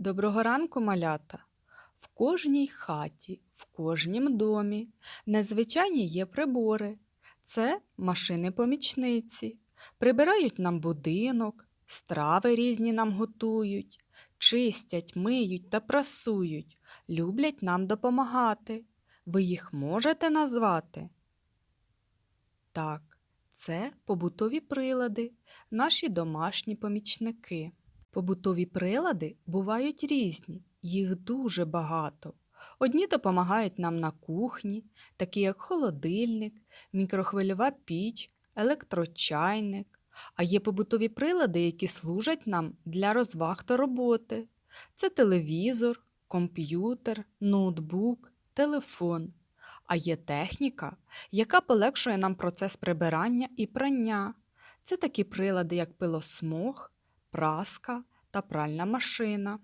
Доброго ранку, малята! В кожній хаті, в кожнім домі незвичайні є прибори. Це машини-помічниці. Прибирають нам будинок, страви різні нам готують, чистять, миють та прасують, люблять нам допомагати. Ви їх можете назвати? Так, це побутові прилади, наші домашні помічники. Побутові прилади бувають різні, їх дуже багато. Одні допомагають нам на кухні, такі як холодильник, мікрохвильова піч, електрочайник. А є побутові прилади, які служать нам для розваг та роботи. Це телевізор, комп'ютер, ноутбук, телефон. А є техніка, яка полегшує нам процес прибирання і прання. Це такі прилади, як пилосмог, праска та пральна машина.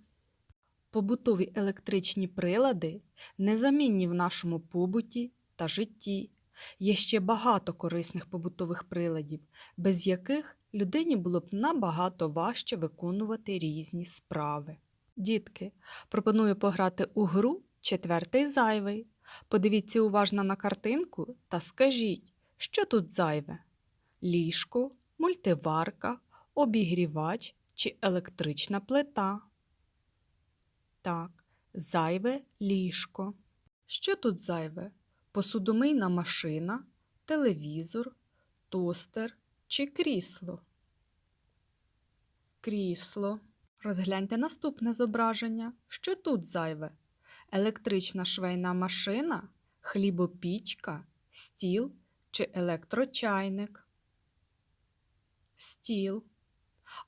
Побутові електричні прилади незамінні в нашому побуті та житті. Є ще багато корисних побутових приладів, без яких людині було б набагато важче виконувати різні справи. Дітки, пропоную пограти у гру четвертий зайвий. Подивіться уважно на картинку та скажіть, що тут зайве: ліжко, мультиварка, обігрівач чи електрична плита. Так, зайве ліжко. Що тут зайве? Посудомийна машина, телевізор, тостер чи крісло? Крісло. Розгляньте наступне зображення. Що тут зайве? Електрична швейна машина, хлібопічка, стіл чи електрочайник? Стіл.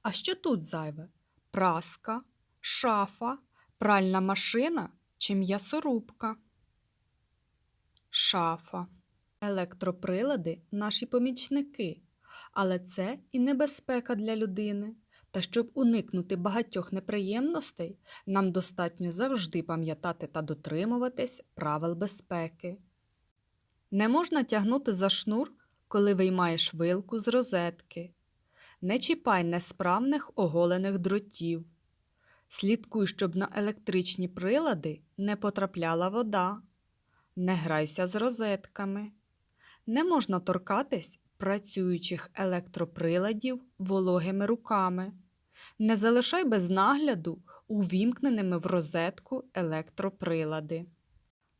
А що тут зайве? Праска, шафа, пральна машина чи м'ясорубка? Шафа. Електроприлади наші помічники, але це і небезпека для людини. Та щоб уникнути багатьох неприємностей, нам достатньо завжди пам'ятати та дотримуватись правил безпеки. Не можна тягнути за шнур, коли виймаєш вилку з розетки. Не чіпай несправних оголених дротів. Слідкуй, щоб на електричні прилади не потрапляла вода. Не грайся з розетками. Не можна торкатись працюючих електроприладів вологими руками. Не залишай без нагляду увімкненими в розетку електроприлади.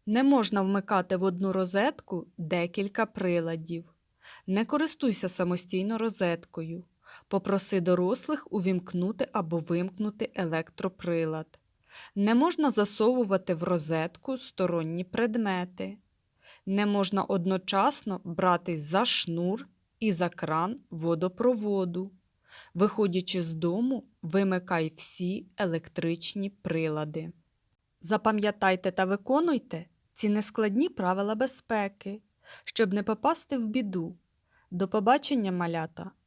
Не можна вмикати в одну розетку декілька приладів. Не користуйся самостійно розеткою. Попроси дорослих увімкнути або вимкнути електроприлад. Не можна засовувати в розетку сторонні предмети. Не можна одночасно братись за шнур і за кран водопроводу. Виходячи з дому, вимикай всі електричні прилади. Запам'ятайте та виконуйте ці нескладні правила безпеки, щоб не попасти в біду. До побачення, малята,